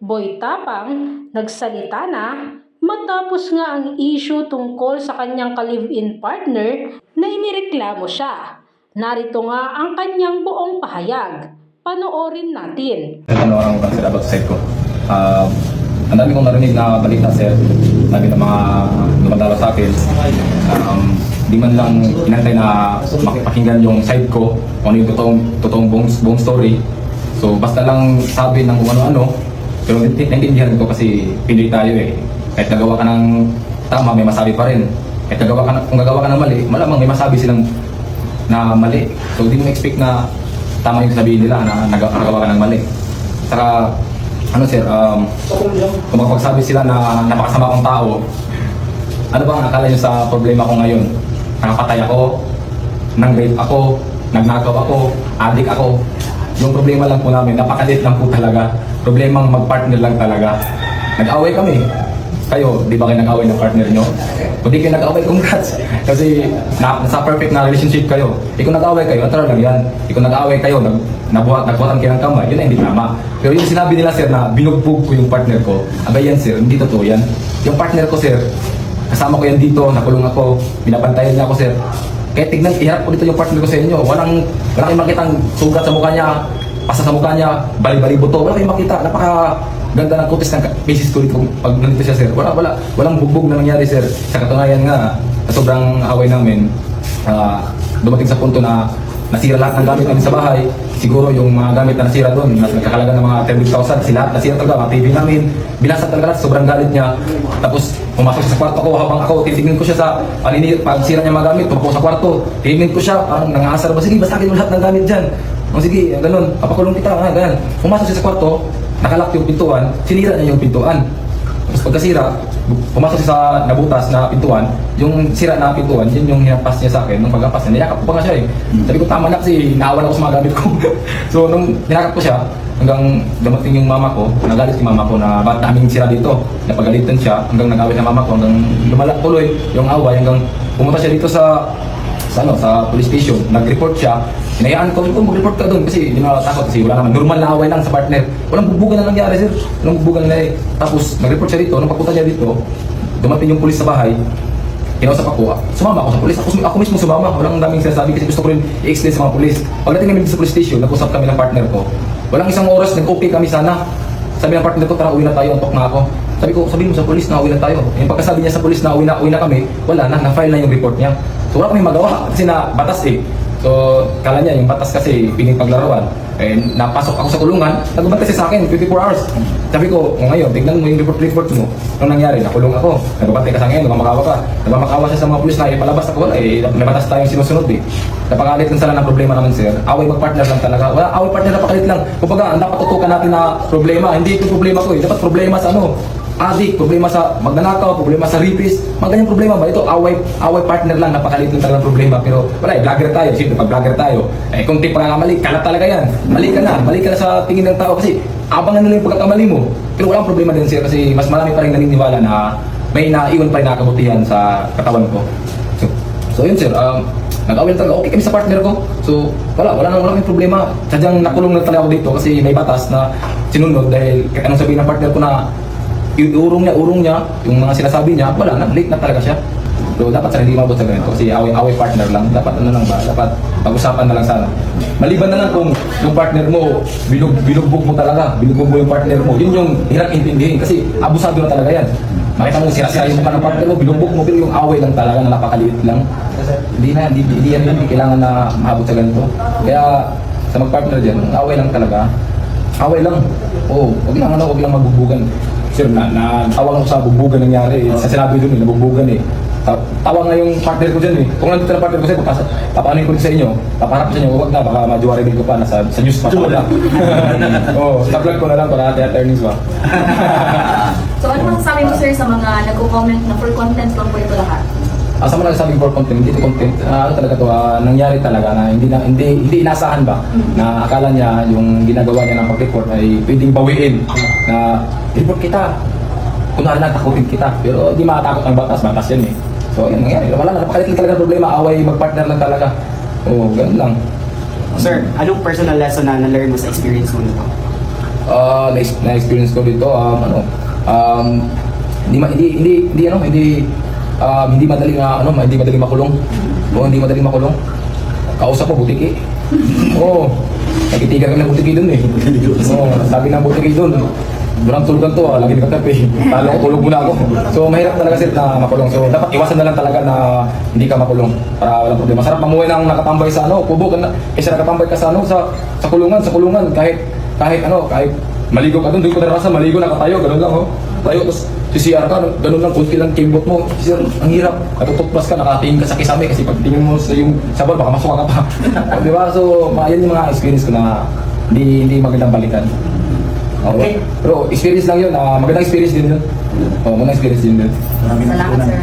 Boy Tapang nagsalita na matapos nga ang issue tungkol sa kanyang ka-live-in partner na inireklamo siya. Narito nga ang kanyang buong pahayag. Panoorin natin. ano ang about sir about side ko. Um, ang dami kong narinig na balita sir, sabi ng mga dumadalo sa akin. Um, di man lang inantay na makipakinggan yung side ko, kung ano yung totoong, totoong buong, buong story. So basta lang sabi ng kung ano-ano, pero nainti- naintindihan ko kasi Pinoy tayo eh. Kahit nagawa ka ng tama, may masabi pa rin. Kahit nagawa ka, kung gagawa ka ng mali, malamang may masabi silang na mali. So, hindi mo expect na tama yung sabihin nila na nag- nagawa ka ng mali. Saka, ano sir, um, kung magpagsabi sila na napakasama kong tao, ano ba ang akala nyo sa problema ko ngayon? Nakapatay ako, nang rape ako, nagnakaw ako, adik ako. Yung problema lang po namin, napakalit lang po talaga. Problemang mag-partner lang talaga. Nag-away kami. Kayo, di ba kayo nag-away ng partner nyo? Kung di kayo nag-away, congrats. Kasi na, nasa perfect na relationship kayo. Eh kung nag-away kayo, natural lang yan. Eh nag-away kayo, nag, nabuhat, nagbuhatan kayo ng kamay, yun ay hindi tama. Pero yung sinabi nila sir na binugbog ko yung partner ko, abay yan sir, hindi totoo yan. Yung partner ko sir, kasama ko yan dito, nakulong ako, binabantayan niya ako sir. Kaya tignan, iharap ko dito yung partner ko sa inyo. Walang, wala kayong makitang sugat sa mukha niya, pasa sa mukha niya, bali-bali buto. Wala kayong makita. Napaka ganda ng kutis ng misis ko dito pag nandito siya sir. Wala, wala, walang bugbog na nangyari sir. Sa katunayan nga, sa sobrang away namin, ah, dumating sa punto na nasira lahat ng gamit namin sa bahay. Siguro yung mga gamit na nasira doon, mas nagkakalaga ng mga 30,000, sila nasira talaga, mga TV namin. Binasag talaga lahat, sobrang galit niya. Tapos pumasok siya sa kwarto ko habang ako titingin ko siya sa paninir, pag sira niya mga gamit, pumasok sa kwarto. Titingin ko siya, parang nangasar ba, sige, basagin mo lahat ng gamit dyan. O sige, ganun, papakulong kita, nga, ganun. Pumasok siya sa kwarto, nakalak yung pintuan, sinira niya yung pintuan. Tapos pagkasira, pumasok siya sa nabutas na pintuan, yung sira na pintuan, yun yung hinampas niya sa akin. Nung pagkapas niya, niyakap ko pa nga siya eh. Sabi ko, tama na kasi naawan ako sa mga gamit ko. so nung niyakap ko siya, hanggang dumating yung mama ko, nagalit si mama ko na ba't daming sira dito. Napagalitan siya, hanggang nag-away sa mama ko, hanggang lumala tuloy yung away, hanggang pumunta siya dito sa sa ano, sa police station, nag-report siya. Hinayaan ko, ito mag-report ka doon kasi hindi na takot kasi wala naman. Normal na away lang sa partner. Walang bubugan na nangyari, sir. Walang bubugan na nangyari. Tapos, nag-report siya dito. Nung pagpunta niya dito, dumating yung pulis sa bahay. Kinausap ako, sumama ako sa pulis. Ako, ako mismo sumama. Walang daming sinasabi kasi gusto ko rin i-explain sa mga pulis. Pagdating namin sa police station, nag-usap kami ng partner ko. Walang isang oras, nag-okay kami sana. Sabi ng partner ko, tara uwi na tayo, antok na ako. Sabi ko, sabi mo sa polis na uwi na tayo. Yung pagkasabi niya sa polis na uwi na, uwi na kami, wala na, na-file na yung report niya. So wala kami magawa kasi na batas eh. So kala niya yung batas kasi piling paglaruan. Eh, napasok ako sa kulungan, nagbantay siya sa akin 24 hours. Sabi ko, o ngayon, tignan mo yung report report mo. Anong nangyari? Nakulong ako. Nagbantay ka sa akin, namamakawa ka. Namamakawa siya sa mga pulis na ipalabas ako. Wala eh, may batas tayong sinusunod eh. Napakalit lang sila ng problema naman sir. Away magpartner lang talaga. Wala, away partner napakalit lang. Kumbaga, dapat tutukan natin na problema. Hindi ito problema ko eh. Dapat problema sa ano, adik, problema sa magnanakaw, problema sa rapist, mga ganyang problema ba? Ito, away, away partner lang, napakaliit lang talaga problema. Pero wala eh, vlogger tayo, siyempre pag vlogger tayo, eh kung tip pagkakamali, kalat talaga yan. Mali ka na, mali ka na sa tingin ng tao kasi abangan nila yung pagkakamali mo. Pero walang problema din sir kasi mas marami pa rin naniniwala na may naiwan pa rin nakakabutihan sa katawan ko. So, so yun sir, um, nag-away lang talaga, okay kami sa partner ko. So, wala, wala nang wala problema. Sadyang nakulong na talaga ako dito kasi may batas na sinunod dahil kahit anong sabihin ng partner ko na yung urong niya, urong niya, yung mga sinasabi niya, wala na, late na talaga siya. So, dapat sana hindi mabot sa ganito kasi away-away partner lang. Dapat ano lang ba? Dapat pag-usapan na lang sana. Maliban na lang kung yung partner mo, bilug, bilugbog mo talaga, bilugbog mo yung partner mo. Yun yung hirap intindihin kasi abusado na talaga yan. Makita mo, sira-sira yung mukha ng partner mo, bilugbog mo, pero yung away lang talaga na napakaliit lang. Hindi na, hindi, hindi yan hindi kailangan na mahabot sa ganito. Kaya sa mag-partner dyan, away lang talaga. Away lang. Oo, wag lang ano, wag lang magbubugan. Sir, na, na tawag ako sa bubugan nangyari. eh. Sa sinabi doon, eh, nabubugan eh. Ta- Tawa nga yung partner ko dyan eh. Kung nandito na partner ko sa'yo, papas- papaanoin ko sa inyo. Papaharap ko sa inyo, huwag na, baka majuwari din ko pa, nasa, sa news pa. Oo, sa vlog ko na lang para ate attorneys ba. So ano masasabi mo sir sa mga nagko-comment na for content lang po ito lahat? Asa mo nagsabing for content, hindi to content. Ah, ano talaga to, ah, nangyari talaga na hindi na hindi hindi inasahan ba na akala niya yung ginagawa niya ng pag-report ay pwedeng bawiin na report kita. Kunwari na takutin kita. Pero di makatakot ang batas, batas yan eh. So, yan nangyari. Wala na, napakalit talaga problema. Away, mag-partner lang talaga. Oo, ganun lang. Sir, anong personal lesson na na-learn mo sa experience mo nito? ah, na, na experience ko dito um, ano um, hindi hindi hindi hindi ano hindi um, hindi madali na ano hindi madali makulong o hindi madali makulong kausap ko butiki oo nagtitigan kami ng butiki doon eh oo sabi ng butiki doon Durang tulugan to, ah, lagi nagkatapi. Talo ko, tulog muna ako. So, mahirap talaga sir na makulong. So, dapat iwasan na lang talaga na hindi ka makulong para walang problema. Masarap mamuhay ng nakatambay sa ano, kubo ka na, kaysa nakatambay ka sa ano, sa, sa kulungan, sa kulungan, kahit, kahit ano, kahit maligo ka doon, doon ko naranasan, maligo, nakatayo, ganun lang, oh. Tayo, tapos CCR ka, ganun lang, kunti lang kimbot mo. Sir, ang hirap. Natutuplas ka, nakatingin ka sa kisame kasi pag tingin mo sa yung sabon, baka masuka ka pa. Di ba? So, yan yung mga experience ko na hindi, hindi magandang balikan. Okay. Pero experience lang yun. ah magandang experience din yun. Oh, magandang experience din yun. Salamat, sir.